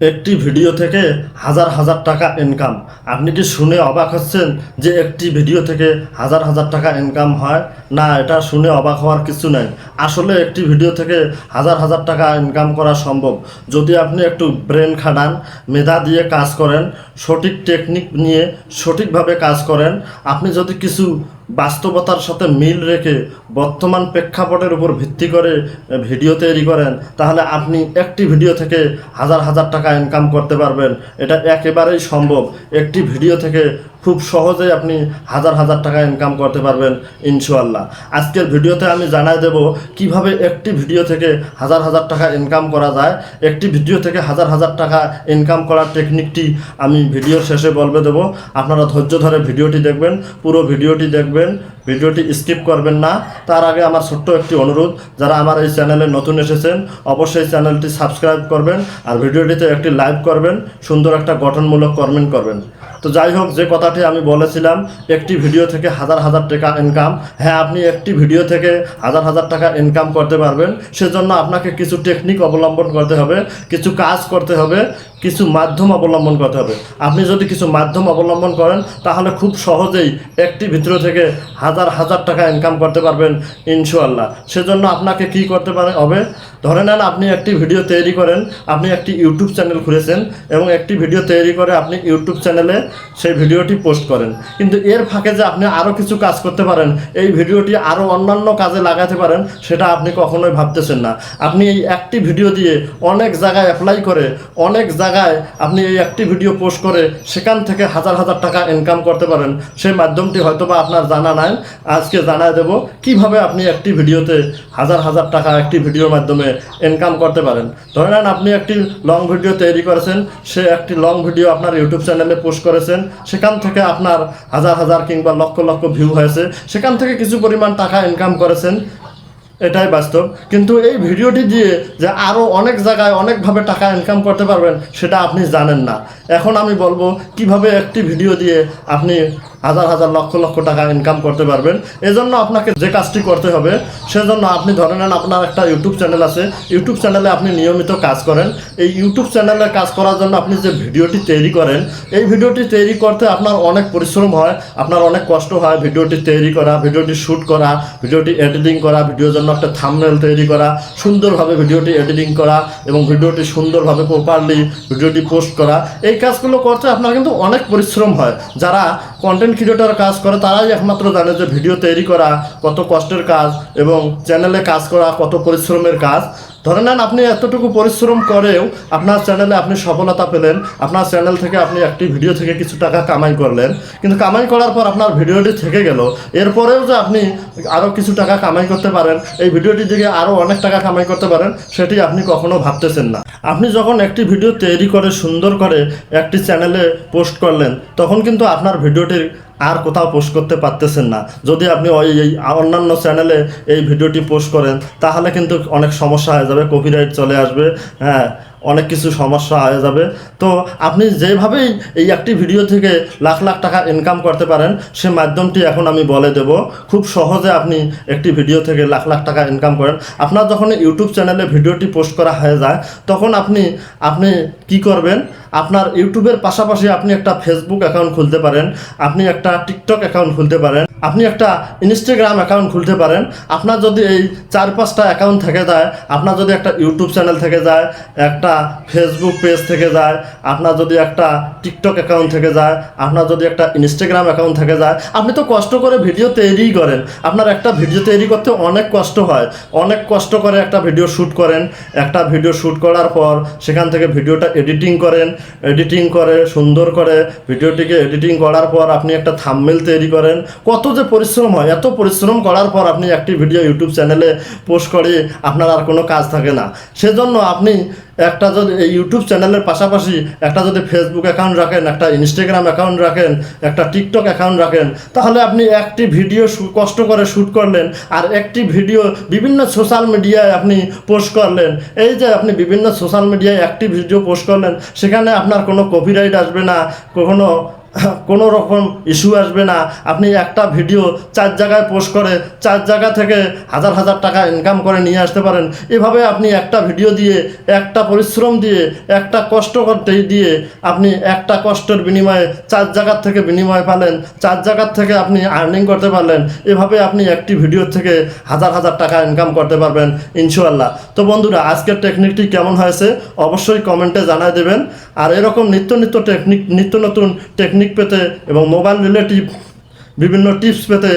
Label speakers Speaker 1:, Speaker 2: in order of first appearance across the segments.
Speaker 1: একটি ভিডিও থেকে হাজার হাজার টাকা ইনকাম আপনি কি শুনে অবাক হচ্ছেন যে একটি ভিডিও থেকে হাজার হাজার টাকা ইনকাম হয়? না, এটা শুনে অবাক হওয়ার কিছু নাই। আসলে একটি ভিডিও থেকে হাজার হাজার টাকা ইনকাম করা সম্ভব। যদি আপনি একটু ব্রেন খাটান, মেধা দিয়ে কাজ করেন সঠিক টেকনিক নিয়ে সঠিকভাবে কাজ করেন। আপনি যদি কিছু বাস্তবতার সাথে মিল রেখে বর্তমান প্রেক্ষাপটের উপর ভিত্তি করে ভিডিও তৈরি করেন, তাহলে আপনি একটি ভিডিও থেকে হাজার হাজার টাকা ইনকাম করতে পারবেন। এটা একেবারেই সম্ভব। একটি ভিডিও থেকে খুব সহজেই আপনি হাজার হাজার টাকা ইনকাম করতে পারবেন, ইনশাআল্লাহ। আজকের ভিডিওতে আমি জানাই দেব কীভাবে একটি ভিডিও থেকে হাজার হাজার টাকা ইনকাম করা যায়। একটি ভিডিও থেকে হাজার হাজার টাকা ইনকাম করার টেকনিকটি আমি ভিডিওর শেষে বলবে দেবো। আপনারা ধৈর্য ধরে ভিডিওটি দেখবেন, পুরো ভিডিওটি দেখবেন, ভিডিওটি স্কিপ করবেন না। তার আগে আমার ছোট্ট একটি অনুরোধ, যারা আমার এই চ্যানেলে নতুন এসেছেন, অবশ্যই চ্যানেলটি সাবস্ক্রাইব করবেন আর ভিডিওটিতে একটি লাইক করবেন, সুন্দর একটা গঠনমূলক কমেন্ট করবেন। তো যাই হোক, যে কথাটি আমি বলেছিলাম, একটি ভিডিও থেকে হাজার হাজার টাকা ইনকাম হ্যাঁ আপনি একটি ভিডিও থেকে হাজার হাজার টাকা ইনকাম করতে পারবেন। সেজন্য আপনাকে কিছু টেকনিক অবলম্বন করতে হবে, কিছু কাজ করতে হবে, কিছু মাধ্যম অবলম্বন করতে হবে। আপনি যদি কিছু মাধ্যম অবলম্বন করেন, তাহলে খুব সহজেই একটি ভিডিও থেকে হাজার হাজার টাকা ইনকাম করতে পারবেন, ইনশাআল্লাহ। সেজন্য আপনাকে কি করতে পারে হবে? ধরে নেন আপনি একটি ভিডিও তৈরি করেন, আপনি একটি ইউটিউব চ্যানেল খুলেছেন এবং একটি ভিডিও তৈরি করে আপনি ইউটিউব চ্যানেলে সেই ভিডিওটি পোস্ট করেন। কিন্তু এর ফাঁকে যে আপনি আরও কিছু কাজ করতে পারেন, এই ভিডিওটি আরও অন্যান্য কাজে লাগাতে পারেন, সেটা আপনি কখনোই ভাবতেছেন না। আপনি এই একটি ভিডিও দিয়ে অনেক জায়গায় অ্যাপ্লাই করে, অনেক জায়গায় আপনি এই একটি ভিডিও পোস্ট করে সেখান থেকে হাজার হাজার টাকা ইনকাম করতে পারেন। সেই মাধ্যমটি হয়তো বা আপনার জানা নাই, আজকে জানায় দেব। কীভাবে আপনি একটি ভিডিওতে হাজার হাজার টাকা একটি ভিডিওর মাধ্যমে ইনকাম করতে পারেন। ধরে নেন আপনি একটি লং ভিডিও তৈরি করেছেন, সে একটি লং ভিডিও আপনার ইউটিউব চ্যানেলে পোস্ট করেছেন, সেখান থেকে আপনার হাজার হাজার কিংবা লক্ষ লক্ষ ভিউ হয়েছে, সেখান থেকে কিছু পরিমাণ টাকা ইনকাম করেছেন এটাই বাস্তব। কিন্তু এই ভিডিওটি দিয়ে যে আরও অনেক জায়গায় অনেকভাবে টাকা ইনকাম করতে পারবেন, সেটা আপনি জানেন না। এখন আমি বলব, কীভাবে একটি ভিডিও দিয়ে আপনি হাজার হাজার লক্ষ লক্ষ টাকা ইনকাম করতে পারবেন। এজন্য আপনাকে যে কাজটি করতে হবে, সেজন্য আপনি ধরে নেন আপনার একটা ইউটিউব চ্যানেল আছে। ইউটিউব চ্যানেলে আপনি নিয়মিত কাজ করেন। এই ইউটিউব চ্যানেলে কাজ করার জন্য আপনি যে ভিডিওটি তৈরি করেন, এই ভিডিওটি তৈরি করতে আপনার অনেক পরিশ্রম হয়, আপনার অনেক কষ্ট হয় ভিডিওটি তৈরি করা, ভিডিওটি শ্যুট করা, ভিডিওটি এডিটিং করা ভিডিওর জন্য একটা থামনেল তৈরি করা, সুন্দরভাবে ভিডিওটি এডিটিং করা এবং ভিডিওটি সুন্দরভাবে প্রপারলি ভিডিওটি পোস্ট করা। এই কাজগুলো করতে আপনার কিন্তু অনেক পরিশ্রম হয়। যারা কন্টেন্ট ক্রিয়েটর কাজ করে, তারাই একমাত্র জানে যে ভিডিও তৈরি করা কত কষ্টের কাজ এবং চ্যানেলে কাজ করা কত পরিশ্রমের কাজ। ধরে নেন আপনি এতটুকু পরিশ্রম করেও আপনার চ্যানেলে আপনি সফলতা পেলেন, আপনার চ্যানেল থেকে আপনি একটি ভিডিও থেকে কিছু টাকা কামাই করলেন, কিন্তু কামাই করার পর আপনার ভিডিওটি থেকে গেল। এরপরেও যে আপনি আরও কিছু টাকা কামাই করতে পারেন, এই ভিডিওটি থেকে আরও অনেক টাকা কামাই করতে পারেন, সেটি আপনি কখনো ভাবতেছেন না। আপনি যখন একটি ভিডিও তৈরি করে, সুন্দর করে একটি চ্যানেলে পোস্ট করলেন, তখন কিন্তু আপনার ভিডিওটির আর কোথাও পোস্ট করতে পারতেছেন না। যদি আপনি ওই, এই অন্যান্য চ্যানেলে এই ভিডিওটি পোস্ট করেন, তাহলে কিন্তু অনেক সমস্যা হয়ে যাবে কপিরাইট চলে আসবে হ্যাঁ। অনেক কিছু সমস্যা হয়ে যাবে। তো আপনি যেভাবেই এই একটি ভিডিও থেকে লাখ লাখ টাকা ইনকাম করতে পারেন, সে মাধ্যমটি এখন আমি বলে দেব। খুব সহজে আপনি একটি ভিডিও থেকে লাখ লাখ টাকা ইনকাম করেন। আপনার যখন ইউটিউব চ্যানেলে ভিডিওটি পোস্ট করা হয়ে যায়, তখন আপনি আপনি কি করবেন? আপনার ইউটিউবের পাশাপাশি আপনি একটা ফেসবুক অ্যাকাউন্ট খুলতে পারেন, আপনি একটা টিকটক অ্যাকাউন্ট খুলতে পারেন। আপনি একটা ইনস্টাগ্রাম অ্যাকাউন্ট খুলতে পারেন। আপনার যদি এই চার পাঁচটা অ্যাকাউন্ট থেকে যায়, আপনার যদি একটা ইউটিউব চ্যানেল থেকে যায়, একটা ফেসবুক পেজ থেকে যায়, আপনার যদি একটা টিকটক অ্যাকাউন্ট থেকে যায়, আপনার যদি একটা ইনস্টাগ্রাম অ্যাকাউন্ট থেকে যায়, আপনি তো কষ্ট করে ভিডিও তৈরিই করেন। আপনার একটা ভিডিও তৈরি করতে অনেক কষ্ট হয়। অনেক কষ্ট করে একটা ভিডিও শ্যুট করেন। একটা ভিডিও শ্যুট করার পর সেখান থেকে ভিডিওটা এডিটিং করেন। এডিটিং করে, সুন্দর করে ভিডিওটিকে এডিটিং করার পর আপনি একটা থাম্বনেল তৈরি করেন। কত যে পরিশ্রম হয়, এত পরিশ্রম করার পর আপনি একটি ভিডিও ইউটিউব চ্যানেলে পোস্ট করে আপনার আর কোনো কাজ থাকে না। সেজন্য আপনি একটা যদি এই ইউটিউব চ্যানেলের পাশাপাশি একটা যদি ফেসবুক অ্যাকাউন্ট রাখেন, একটা ইনস্টাগ্রাম অ্যাকাউন্ট রাখেন, একটা টিকটক অ্যাকাউন্ট রাখেন, তাহলে আপনি একটি ভিডিও কষ্ট করে শ্যুট করলেন আর একটি ভিডিও বিভিন্ন সোশ্যাল মিডিয়ায় আপনি পোস্ট করলেন। এই যে আপনি বিভিন্ন সোশ্যাল মিডিয়ায় একটি ভিডিও পোস্ট করলেন, সেখানে আপনার কোনো কপিরাইট আসবে না, কখনো কোনো রকম ইস্যু আসবে না। আপনি একটা ভিডিও চার জায়গায় পোস্ট করে, চার জায়গা থেকে হাজার হাজার টাকা ইনকাম করে নিয়ে আসতে পারেন। এভাবে আপনি একটা ভিডিও দিয়ে, একটা পরিশ্রম দিয়ে, একটা কষ্ট করতে দিয়ে আপনি একটা কষ্টের বিনিময়ে চার জায়গার থেকে বিনিময় পালেন, চার জায়গার থেকে আপনি আর্নিং করতে পারলেন। এভাবে আপনি একটি ভিডিও থেকে হাজার হাজার টাকা ইনকাম করতে পারবেন, ইনশাআল্লাহ। তো বন্ধুরা, আজকের টেকনিকটি কেমন হয়েছে? অবশ্যই কমেন্টে জানায় দেবেন। আর এরকম নিত্য নিত্য টেকনিক নিত্য নতুন টেকনিক পেতে এবং মোবাইল রিলেটিভ বিভিন্ন টিপস পেতে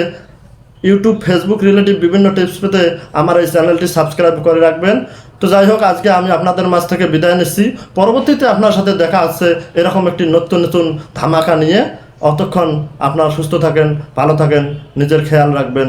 Speaker 1: ইউটিউব ফেসবুক রিলেটিভ বিভিন্ন টিপস পেতে আমার এই চ্যানেলটি সাবস্ক্রাইব করে রাখবেন। তো যাই হোক, আজকে আমি আপনাদের মাছ থেকে বিদায় নিচ্ছি। পরবর্তীতে আপনার সাথে দেখা আছে এরকম একটি নতুন নতুন ধামাকা নিয়ে। অতক্ষণ আপনারা সুস্থ থাকেন, ভালো থাকেন, নিজের খেয়াল রাখবেন।